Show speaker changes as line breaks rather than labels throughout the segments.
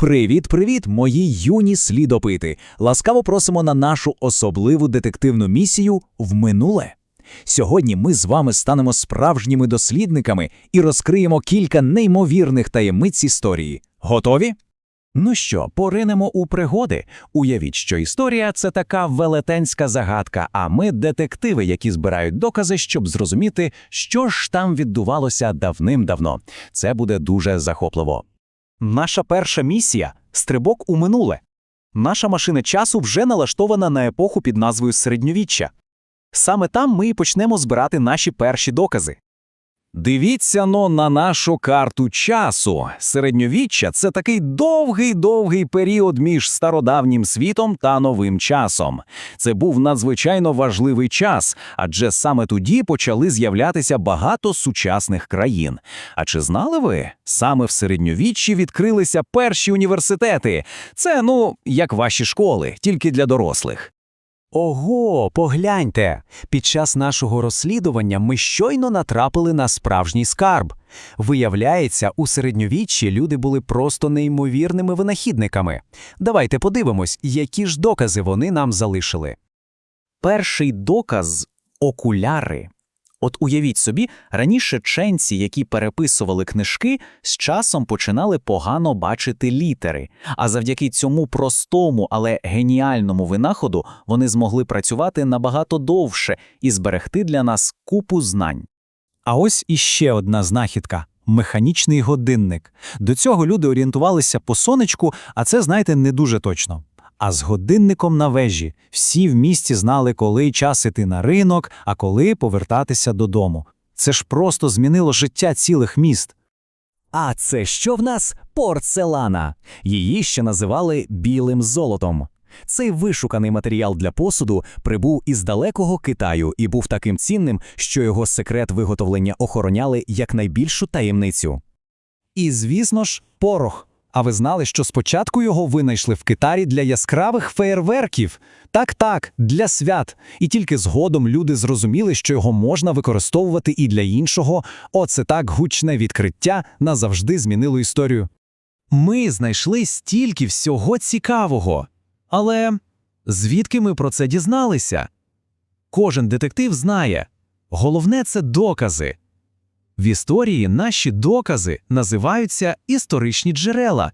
Привіт-привіт, мої юні слідопити! Ласкаво просимо на нашу особливу детективну місію в минуле. Сьогодні ми з вами станемо справжніми дослідниками і розкриємо кілька неймовірних таємниць історії. Готові? Ну що, поринемо у пригоди. Уявіть, що історія це така велетенська загадка, а ми детективи, які збирають докази, щоб зрозуміти, що ж там відбувалося давним-давно. Це буде дуже захопливо.
Наша перша місія стрибок у минуле. Наша машина часу вже налаштована на епоху під назвою Середньовіччя. Саме там ми і почнемо збирати наші перші докази.
Дивіться но на нашу карту часу. Середньовіччя це такий довгий-довгий період між стародавнім світом та новим часом. Це був надзвичайно важливий час, адже саме тоді почали з'являтися багато сучасних країн. А чи знали ви? Саме в середньовіччі відкрилися перші університети. Це, ну, як ваші школи, тільки для дорослих.
Ого, погляньте! Під час нашого розслідування ми щойно натрапили на справжній скарб. Виявляється, у середньовіччі люди були просто неймовірними винахідниками. Давайте подивимось, які ж докази вони нам залишили. Перший доказ окуляри. От уявіть собі, раніше ченці, які переписували книжки, з часом починали погано бачити літери. А завдяки цьому простому, але геніальному винаходу вони змогли працювати набагато довше і зберегти для нас купу знань.
А ось іще одна знахідка механічний годинник. До цього люди орієнтувалися по сонечку, а це, знаєте, не дуже точно. А з годинником на вежі всі в місті знали, коли час іти на ринок, а коли повертатися додому. Це ж просто змінило життя цілих міст.
А це що в нас? Порцелана. Її ще називали білим золотом. Цей вишуканий матеріал для посуду прибув із далекого Китаю і був таким цінним, що його секрет виготовлення охороняли як найбільшу таємницю.
І, звісно ж, порох. А ви знали, що спочатку його винайшли в Китарі для яскравих феєрверків? Так-так, для свят. І тільки згодом люди зрозуміли, що його можна використовувати і для іншого. Оце так гучне відкриття назавжди змінило історію. Ми знайшли стільки всього цікавого. Але звідки ми про це дізналися? Кожен детектив знає. Головне це докази. В історії наші докази називаються історичні джерела.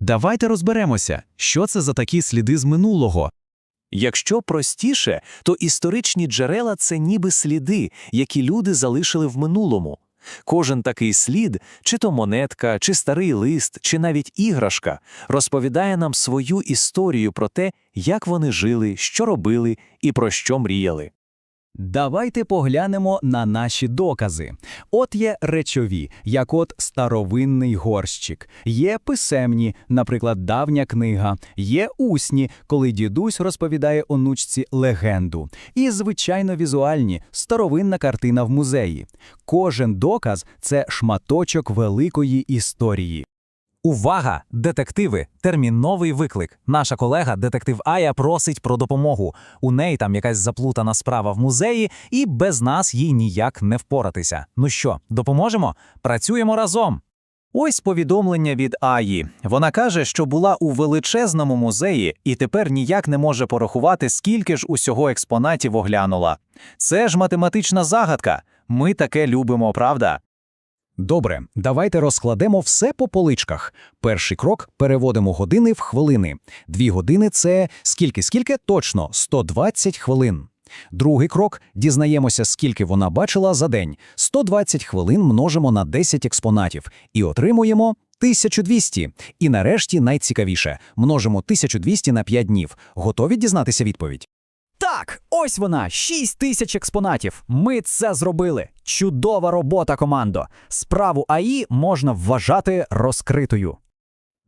Давайте розберемося, що це за такі сліди з минулого.
Якщо простіше, то історичні джерела це ніби сліди, які люди залишили в минулому. Кожен такий слід, чи то монетка, чи старий лист, чи навіть іграшка, розповідає нам свою історію про те, як вони жили, що робили і про що мріяли.
Давайте поглянемо на наші докази. От є речові, як от старовинний горщик, є писемні, наприклад, давня книга, є усні, коли дідусь розповідає онучці легенду, і, звичайно, візуальні старовинна картина в музеї. Кожен доказ це шматочок великої історії.
Увага, детективи! Терміновий виклик. Наша колега, детектив Ая, просить про допомогу. У неї там якась заплутана справа в музеї, і без нас їй ніяк не впоратися. Ну що, допоможемо? Працюємо разом.
Ось повідомлення від Аї. Вона каже, що була у величезному музеї і тепер ніяк не може порахувати, скільки ж усього експонатів оглянула. Це ж математична загадка. Ми таке любимо, правда?
Добре, давайте розкладемо все по поличках. Перший крок переводимо години в хвилини. Дві години це скільки, скільки? Точно 120 хвилин. Другий крок дізнаємося, скільки вона бачила за день. 120 хвилин множимо на 10 експонатів і отримуємо 1200. І нарешті найцікавіше множимо 1200 на 5 днів. Готові дізнатися відповідь?
Так, ось вона, 6 тисяч експонатів. Ми це зробили. Чудова робота, командо. Справу АІ можна вважати розкритою.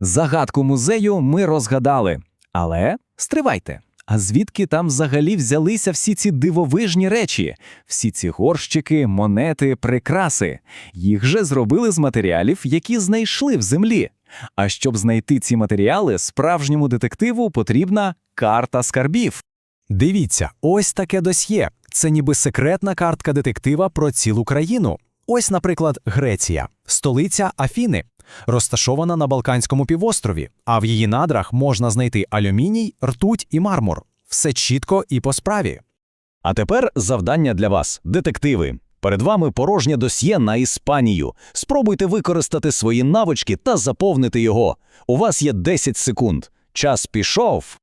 Загадку музею ми розгадали. Але стривайте. А звідки там взагалі взялися всі ці дивовижні речі, всі ці горщики, монети, прикраси? Їх же зробили з матеріалів, які знайшли в землі. А щоб знайти ці матеріали, справжньому детективу потрібна карта скарбів. Дивіться, ось таке досьє. Це ніби секретна картка детектива про цілу країну.
Ось, наприклад, Греція, столиця Афіни, розташована на Балканському півострові, а в її надрах можна знайти алюміній, ртуть і мармур. Все чітко і по справі.
А тепер завдання для вас, детективи. Перед вами порожнє досьє на Іспанію. Спробуйте використати свої навички та заповнити його. У вас є 10 секунд. Час пішов.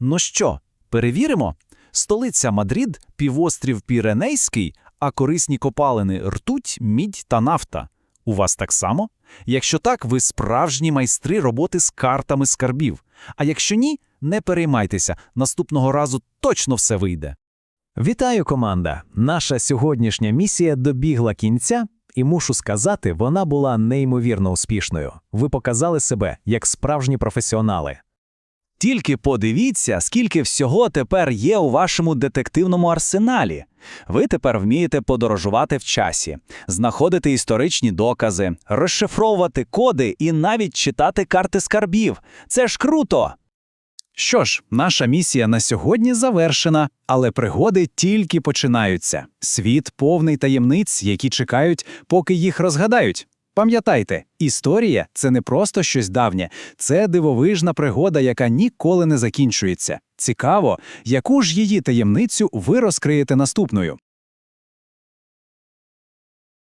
Ну що, перевіримо? Столиця Мадрид, півострів Піренейський, а корисні копалини ртуть, мідь та нафта. У вас так само? Якщо так, ви справжні майстри роботи з картами скарбів. А якщо ні, не переймайтеся, наступного разу точно все вийде.
Вітаю, команда! Наша сьогоднішня місія добігла кінця, і мушу сказати, вона була неймовірно успішною. Ви показали себе як справжні професіонали.
Тільки подивіться, скільки всього тепер є у вашому детективному арсеналі. Ви тепер вмієте подорожувати в часі, знаходити історичні докази, розшифровувати коди і навіть читати карти скарбів. Це ж круто!
Що ж, наша місія на сьогодні завершена, але пригоди тільки починаються. Світ повний таємниць, які чекають, поки їх розгадають. Пам'ятайте, історія це не просто щось давнє, це дивовижна пригода, яка ніколи не закінчується. Цікаво, яку ж її таємницю ви розкриєте наступною.